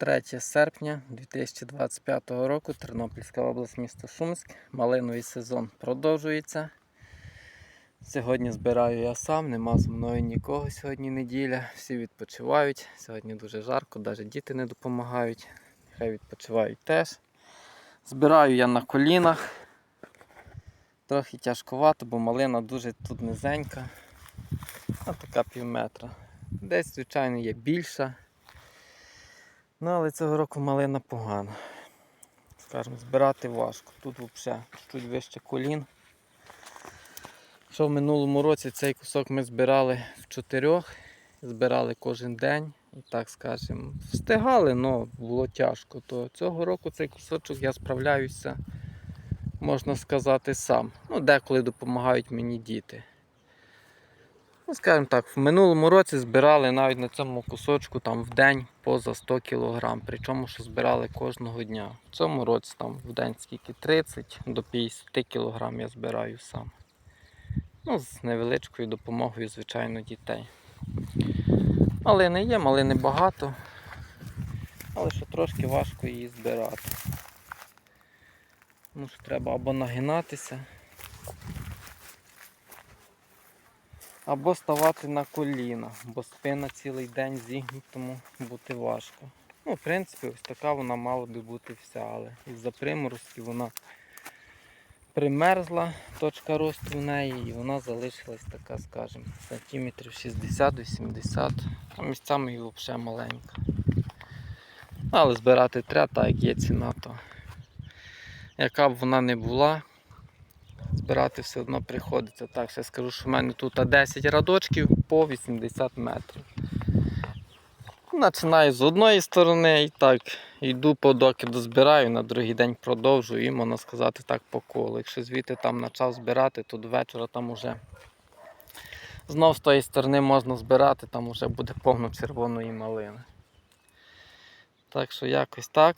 3 серпня 2025 року, Тернопільська область, місто Шумськ. Малиновий сезон продовжується. Сьогодні збираю я сам, нема зі мною нікого сьогодні неділя. Всі відпочивають. Сьогодні дуже жарко, навіть діти не допомагають. Хай відпочивають теж. Збираю я на колінах. Трохи тяжкувато, бо малина дуже тут низенька. А така пів метра. Десь, звичайно, є більша. Ну, але цього року малина погана. Скажімо, збирати важко. Тут взагалі чуть вище колін. Що в минулому році цей кусок ми збирали в чотирьох, збирали кожен день. І так скажемо, встигали, але було тяжко. То цього року цей кусочок я справляюся, можна сказати, сам. Ну, деколи допомагають мені діти. Ну, скажімо так, в минулому році збирали навіть на цьому кусочку там в день поза 100 кг, причому що збирали кожного дня. В цьому році там в день скільки 30 до 50 кг я збираю сам. Ну, з невеличкою допомогою, звичайно, дітей. Малини є, малини багато, але що трошки важко її збирати. Ну, що треба або нагинатися, або ставати на коліна, бо спина цілий день зігнутому бути важко. Ну, в принципі, ось така вона мала би бути вся, але із-за приморозків вона примерзла, точка росту в неї, і вона залишилась така, скажімо, сантиметрів 60-80, а місцями і взагалі маленька. Але збирати треба, так як є ціна, то яка б вона не була, збирати все одно приходиться. Так, ще скажу, що в мене тут 10 радочків по 80 метрів. Починаю з одної сторони і так йду подоки дозбираю, на другий день продовжую і можна сказати так по колу. Якщо звідти там почав збирати, то до вечора там уже знов з тої сторони можна збирати, там вже буде повно червоної малини. Так що якось так.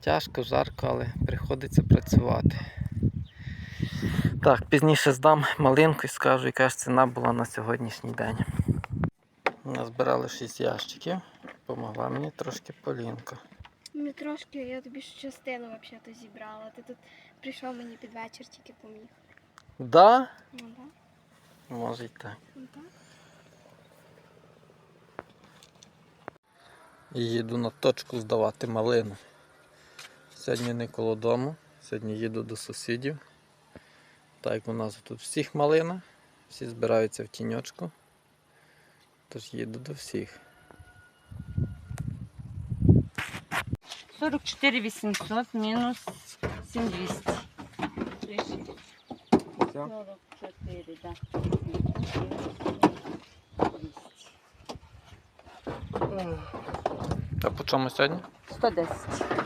Тяжко, жарко, але приходиться працювати. Так, пізніше здам малинку і скажу, яка ж ціна була на сьогоднішній день. Назбирали 6 ящиків. Помогла мені трошки Полінка. Ну, трошки, я тобі ж частину взагалі зібрала. Ти тут прийшов мені під вечір, тільки поміг. Да? Ну так. Може й так. Ну так. І їду на точку здавати малину. Сьогодні не коло дому, сьогодні їду до сусідів. Так як у нас тут всіх малина, всі збираються в тіньочку. Тож їду до всіх. 44 800 минус 7200. 44, да. А по чому сьогодні? 110.